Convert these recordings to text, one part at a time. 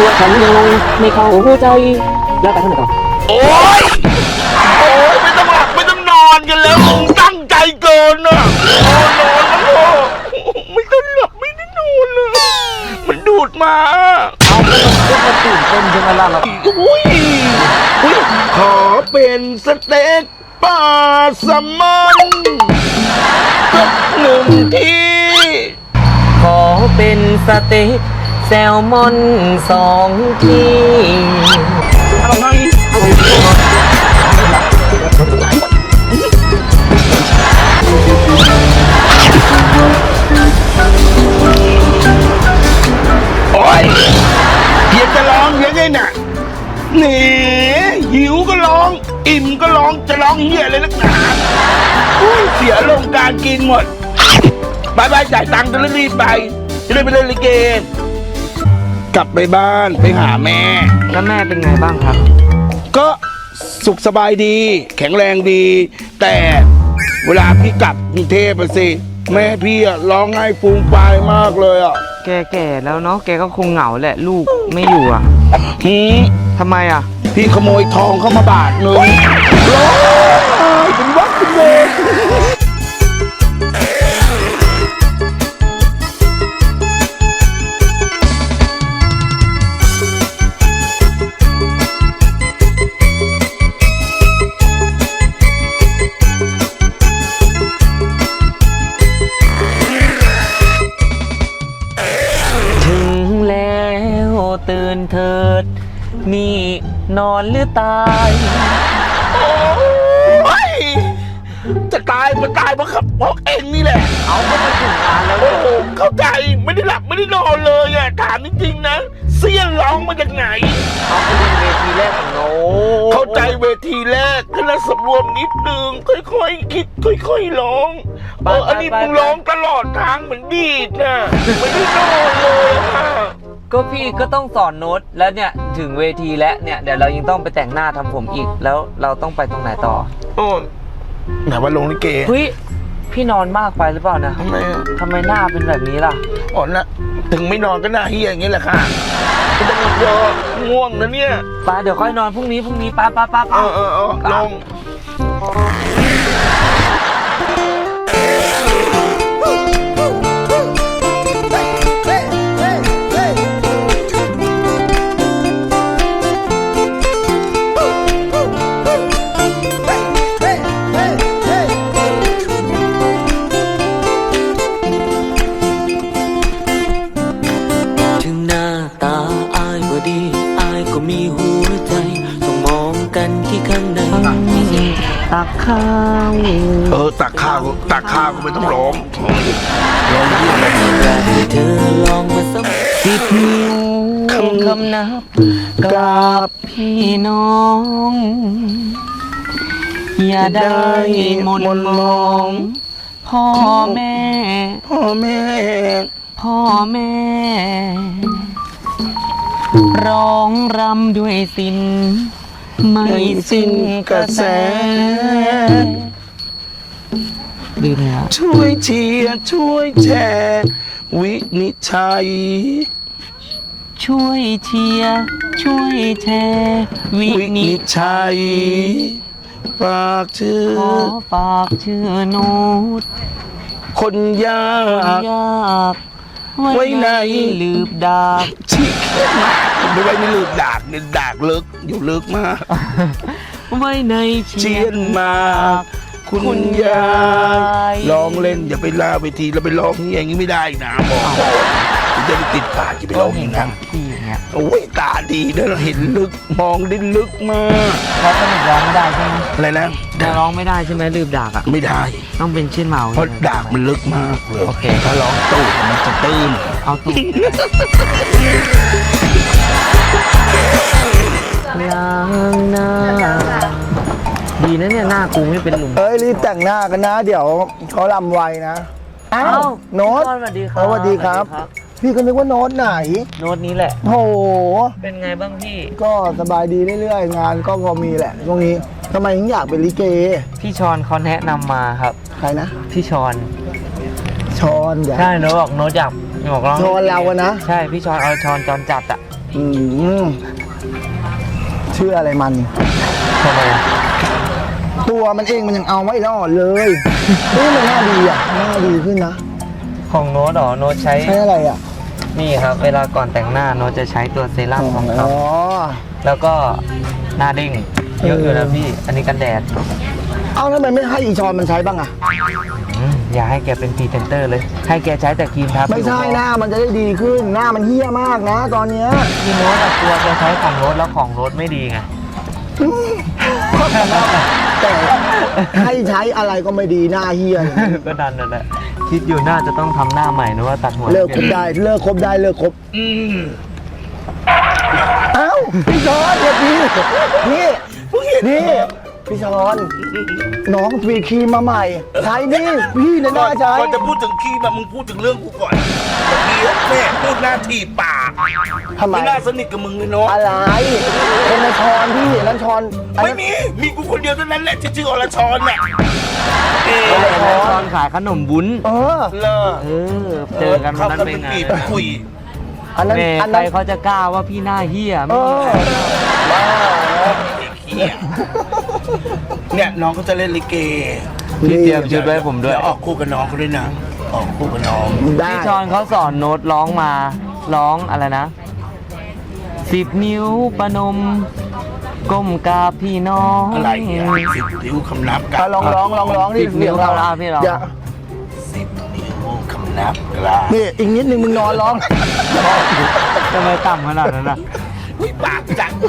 ตัวฉันยังงงไม่เข้าใจแล้วไปทางไหนต่อโอ๊ยโอ๊ยไม่ต้องหลับไม่ต้องนอนกันแล้วมึงตั้งใจเกินอะโอ้นอนแล้วพ่อไม่ต้องหลับไม่ได้นอนเลยมันดูดมาเอาไม่ต้องพูดมาตื่นเต้นใช่ไหมล่ะเราอุ้ยอุ้ยขอเป็นสเต็กปลาแซลมอนสักหนึ่งที่ขอเป็นสเต็ก แซลมอนสองที่อะไรโอ๊ยเพียงจะร้องยังไงน่ะหนีหิวก็ร้อง อิ่มก็ร้องจะร้องเหี้ยอะไรนักหนาอุ้ยเสียลงการกินหมดบายบายจ่ายตังค์จะรีบไปจะได้ไปเล่นลิเก กลับไปบ้านไปหาแม่ แล้วแม่เป็นไงบ้างครับ ก็สุขสบายดี แข็งแรงดี แต่เวลาพี่กลับกรุงเทพอะสิ แม่พี่อะร้องไห้ฟูมฟายมากเลยอะแกแก่แล้วเนาะแกก็คงเหงาแหละลูกไม่อยู่อะหืมทำไมอะ พี่ขโมยทองเข้ามาบาทหนึ่งร้อง ตื่นเถิด นี่นอนหรือตาย โอ้ยจะตายมันตายเพราะขับเพราะเองนี่แหละ เอาก็มาถึงงานแล้วโอ้โหเข้าใจไม่ได้หลับไม่ได้นอนเลยอะถามจริงๆนะเสี้ยนร้องมาจากไหน เอาไปเป็นเวทีแรกของโน้ตเข้าใจเวทีแรกก็แล้วสำรวมนิดนึงค่อยๆคิดค่อยๆร้องเอออันนี้มึงร้องตลอดทางเหมือนดีดนะไม่ได้นอนเลยค่ะ ก็พี่ก็ต้องสอนโน้ตแล้วเนี่ยถึงเวทีแล้วเนี่ยเดี๋ยวเรายังต้องไปแต่งหน้าทำผมอีกแล้วเราต้องไปตรงไหนต่อโอ้ไหนว่าลงลิเกเฮ้ยพี่นอนมากไปหรือเปล่านะทำไมอะทำไมหน้าเป็นแบบนี้ล่ะอ่อนนะถึงไม่นอนก็หน้าเฮียอย่างนี้แหละค่ะไม่ต้องมาเยอะง่วงนะเนี่ยไปเดี๋ยวค่อยนอนพรุ่งนี้พรุ่งนี้ป้าป้าป้าเออเออเออลงถึง ตักข้าวเออตักข้าวตักข้าวก็ไม่ต้องร้องร้องเฮียอะไรอยากให้เธอลองมาสัมผัสสิบนิ้วคำคำนับกราบพี่น้อง อย่าได้หมนมองพ่อแม่ พ่อแม่ พ่อแม่ร้องรำด้วยสิน ไม่สิ้นกระแสดีเลยอะช่วยเชียร์ช่วยแชร์วินิจฉัย ช่วยเชียร์ช่วยแชร์วิวินินิจจฉัยฝากชื่อ ขอฝากชื่อโน้ตคนยาก ยาก ไว้ไว้ใน ในลืบดาบชี้เขียนมาก ไม่ไว้ในลืมดากเนี่ยดากลึกอยู่ลึกมาก ไว้ในเชีเชียยนนมาคุณยายร้องเล่นอย่าไปลาไปทีเราไปร้องอย่างนี้ไม่ได้นะบอกก่อนจะไปติดปากจะไปก็ร้องอเห็นย่างกันั้นนพี่อย่างเงี้ยโอ้ยตาดีนะเราเห็นลึกมองได้ลึกมากเขาสนุกร้องไม่ได้ใช่ไหมอะไรนะแต่ร้องไม่ได้ใช่ไหมลืบดากอะ ไม่ได้ ต้องเป็นชื่นเมาเพราะใช่ไหดากมันลึกมากเลยโอเค ถ้าร้องตูดมันจะตื้น เอาตุ๊ ล้างหน้า ดีนะเนี่ยหน้ากูไม่เป็นหลุม เอ้ยรีบแต่งหน้ากันนะ เดี๋ยวเขาลำไวนะอ้าวโน้ตพี่ต้สวัสดีครัเออสวัสดีครับ พี่ก็นึกว่าโน้ตไหน โน้ตนี้แหละ โห เป็นไงบ้างพี่ ก็สบายดีเรื่อยๆ งานก็พอมีแหละช่วงนี้ทำไมถึงอยากเป็นลิเก พี่ชอนเขาแนะนำมาครับ ใครนะ พี่ชอนชอนเดี๋ยวใช่โน้ตบอกโน้ตอยากหมวกร้องชอนเราอะนะ ใช่พี่ชอนเอาชอนจอนจัดอะ อืมชื่ออะไรมัน ทำไมอะตัวมันเองมันยังเอาไม่รอดเลยเฮ้ยมันน่าดีอะน่าดีขึ้นนะของโน้ตเหรอโน้ตใช้ ใช้อะไรอะนี่ครับ เวลาก่อนแต่งหน้าโน้ตจะใช้ตัวเซรั่มของเขาอ๋อ แล้วก็หน้าเด้งเยอะอยู่เอนะอพี่ อันนี้กันแดด เอาทำไมไม่ให้อีชอนมันใช้บ้างอะ อืมอย่าให้แกเป็นพรีเซนเตอร์เลย ให้แกใช้แต่ครีมทาผิวไม่ใช่พอหน้ามันจะได้ดีขึ้นหน้ามันเฮี้ยมากนะ ตอนเนี้ยพี่โน้ตอะกลัวแกใช้ของโน้ตแล้วของโน้ตไม่ดีไง แต่ให้ใช้อะไรก็ไม่ดีหน้าเฮี้ยก็ดันนั่นแหละคิดอยู่น่าจะต้องทำหน้าใหม่นะว่าตัดหัวเลิกคบได้เลิกคบได้เลิกคบอืมเอ้าพี่ชอนเดี๋ยวพี่นี่นี่ พี่ชอนน้องมีครีมมาใหม่ใช้ดิพี่ในหก่อน้านใช้ก่อนจะพูดถึงขี้มามึงพูดถึงเรื่องกูก่อนเมื่อกี้แม่พูดหน้าทีบปากทำไม ไม่น่าสนิทกับมึงเลยเนาะอะไรคนละชอนพี่นั่นชอนอันไม่นั้น มีมีกูคนเดียวเท่านั้นแหละที่ชื่ออรชรน่ะเออเออ ตอนขายขนมวุ้น เออ เลอเออ เจอกันวันนั้นเข้าเป็นไงปีบคุยอันนั้นแม่อันใครนั้นเขาจะกล้าว่าพี่หน้าเฮี้ยเอไม่อเหี้ย เนี่ยน้องก็จะเล่นลิเกพี่เตรียมชุดไว้ให้ผมด้วยเดี๋ยวออกคู่กับน้องเขาด้วยนะออกคู่กับน้อง ได้พี่ชอนเขาสอนโน้ตร้องมา ร้องอะไรนะสิบนิ้วประนม ก้มกราบพี่น้อง อะไรเนี่ยสิบนิ้วคำนับกัอะนลองร้องลองร้องนี่สิบนิ้วเสียงเราพี่เรา อย่าสิบนิ้วคำนับกลานี่อีกนิดนึงมึงนอนร้อง ทำไมต่ำขนาดนั้นอะ อุ้ยปากจัดเลย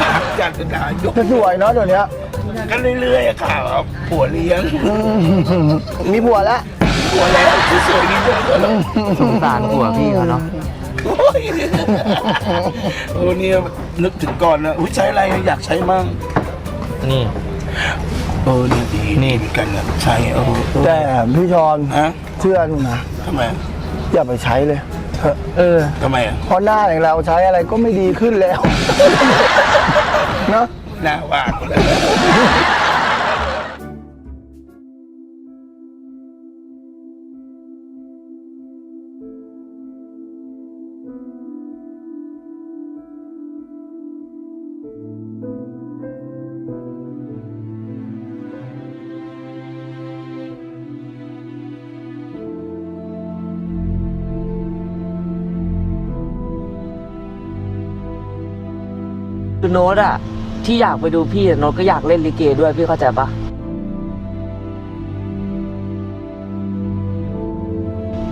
ปากจัดจะด่ายกจะสวยเนาะเดี๋ยวนี้กันเรื่อยๆอะค่ะผัวเลี้ยงอืมมีผัวแล้วผัวแล้วสวยๆนี่ด้วยสงสารผัวพี่เขาเนาะ โอ้ยโอ้เนี่ยนึกถึงก่อนนะอุ้ยใช้อะไรอยากใช้มั่งนี่ เออนี่ ดีนี่เหมือนกันนะใช้เออแต่พี่ชอนฮะเชื่อหนูนะทำไมอย่าไปใช้เลย เถอะเออทำไมอะเพราะหน้าอย่างเราใช้อะไรก็ไม่ดีขึ้นแล้ว เนาะ หน้าว่างเลย โน้ตอะที่อยากไปดูพี่อะโน้ตก็อยากเล่นลิเกด้วยพี่เข้าใจปะ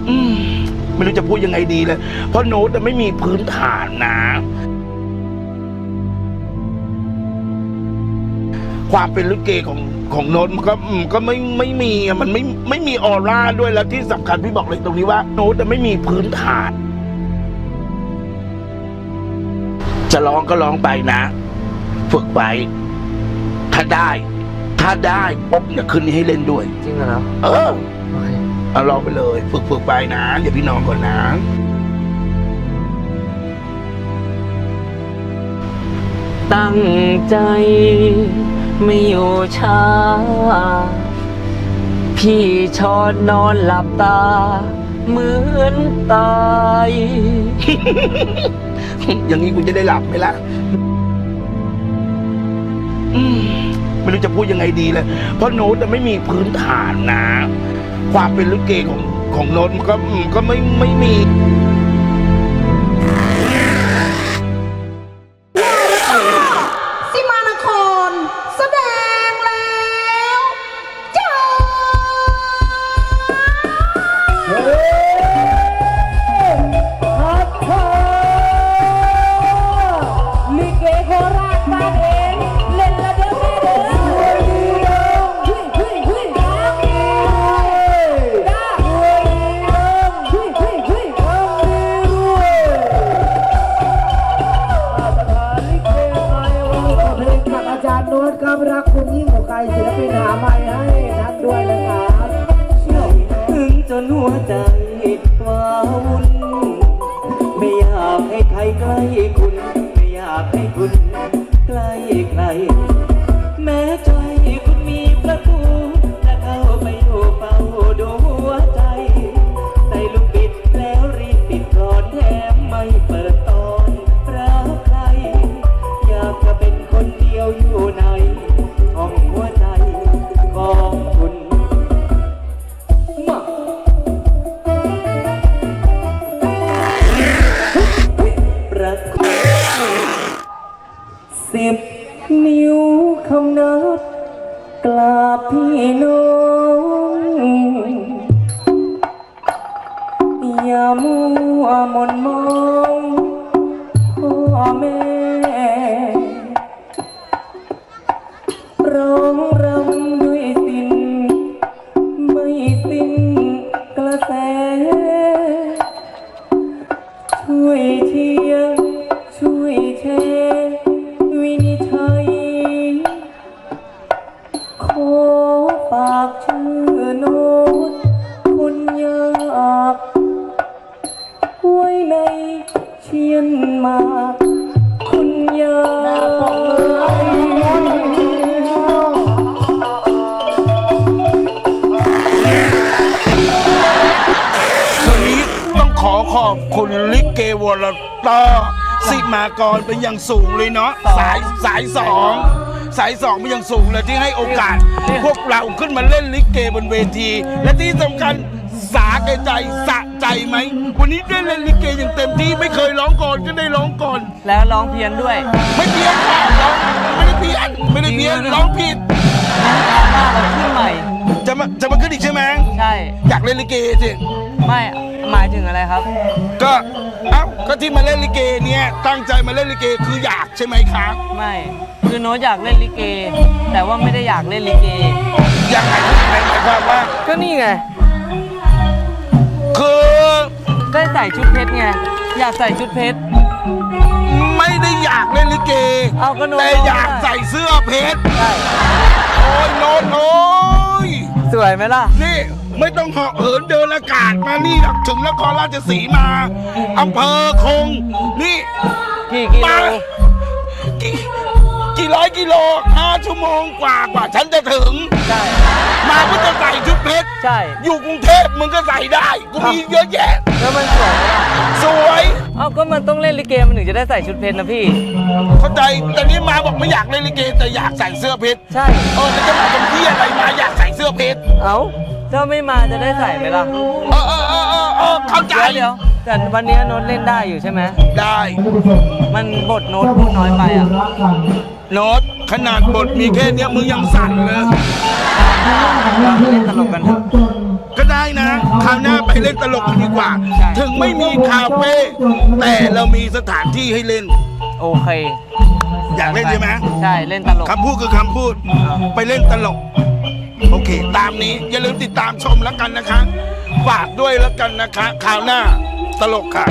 อืมไม่รู้จะพูดยังไงดีเลย เพราะโน้ตอะไม่มีพื้นฐานนะ ความเป็นลิเกของของโน้ตมันก็อืมก็ไม่ไม่มีอะมันไม่ไม่มีออร่าด้วยแล้วที่สำคัญพี่บอกเลยตรงนี้ว่า โน้ตจะไม่มีพื้นฐาน จะร้องก็ร้องไปนะ ฝึกไป ถ้าได้ ถ้าได้ปุ๊บเนี่ยคืนนี้ให้เล่นด้วย จริงเหรอเนาะเออ โอเค เอาลองไปเลย ฝึกฝึกไปนะ เดี๋ยวพี่นอนก่อนนะ ตั้งใจไม่อยู่ช้า พี่ชอนนอนหลับตา เหมือนตาย อย่างนี้กูจะได้หลับไหมล่ะอืมไม่รู้จะพูดยังไงดีเลย เพราะโน้ตจะไม่มีพื้นฐานนะ ความเป็นลิเกของของโน้ตมันก็อืมก็ไม่ไม่มี ถึง เกวรตอสิมากรเป็นอย่างสูงเลยเนาะสายสายสองสายสองเป็นอย่างสูงเลยที่ให้โอกาส พวกเราขึ้นมาเล่นลิเกบนเวที และที่สำคัญสาแก่ใจสะใจไหม วันนี้ได้เล่นลิเกอย่างเต็มที่ไม่เคยร้องก่อนก็ได้ร้องก่อน แล้วร้องเพี้ยนด้วย ไม่เพี้ยนค่ะร้องไม่ได้เพี้ยนไม่ได้เพี้ยนร้องผิดหน้าเราขึ้นใหม่ จะมาจะมาขึ้นอีกใช่ไหมใช่ อยากเล่นลิเกสิไม่หมายถึงอะไรครับ ก็ เอ้าก็ที่มาเล่นลิเกเนี่ยตั้งใจมาเล่นลิเกคืออยากใช่ไหมคะไม่คือโน้ตอยากเล่นลิเก แต่ว่าไม่ได้อยากเล่นลิเกอยากไหนหมายความว่า ก็นี่ไงคือก็ใส่ชุดเพชรไงอยากใส่ชุดเพชรไม่ได้อยากเล่นลิเกเอาก็โน้ตแต่อยากใส่เสื้อเพชรใช่โอ้ยโนนโอ้ยสวยไหมล่ะนี่ ไม่ต้องเหาะเหินเดินอากาศมานี่หรอกถึงนครราชสีมาอำเภอคง นี่กี่กิโลมากี่กี่ร้อยกิโลห้าชั่วโมงกว่ากว่าฉันจะถึง ใช่มาเพื่อจะใส่ชุดเพชรใช่ อยู่กรุงเทพมึงก็ใส่ได้กูมีเยอะแยะ แล้วมันสวยไหมล่ะสวย เอ้าก็มันต้องเล่นลิเกมันถึงจะได้ใส่ชุดเพชรนะพี่ เข้าใจแต่นี่มาบอกไม่อยากเล่นลิเกแต่อยากใส่เสื้อเพชรใช่ เออแล้วจะมาทำที่อะไรมาอยากใส่เสื้อเพชร เอ้า ถ้าไม่มาจะได้ใส่ไหมล่ะเออเออเออเออเออเข้าใจเดี๋ยวแต่วันนี้โน้ตเล่นได้อยู่ใช่ไหมได้ มันบทโน้ตพูดน้อยไปอะโน้ตขนาดบทมีแค่เนี้ยมึงยังสั่นเลยเราเล่นตลกกันเถอะก็ได้นะคราวหน้าไปเล่นตลกกันดีกว่า ถึงไม่มีคาเฟ่แต่เรามีสถานที่ให้เล่น โอเคอยากเล่นใช่ไหมใช่เล่นตลกคำพูดคือคำพูด ไปเล่นตลก โอเค ตามนี้อย่าลืมติดตามชมแล้วกันนะคะ ฝากด้วยแล้วกันนะคะ คราวหน้าตลกค่ะ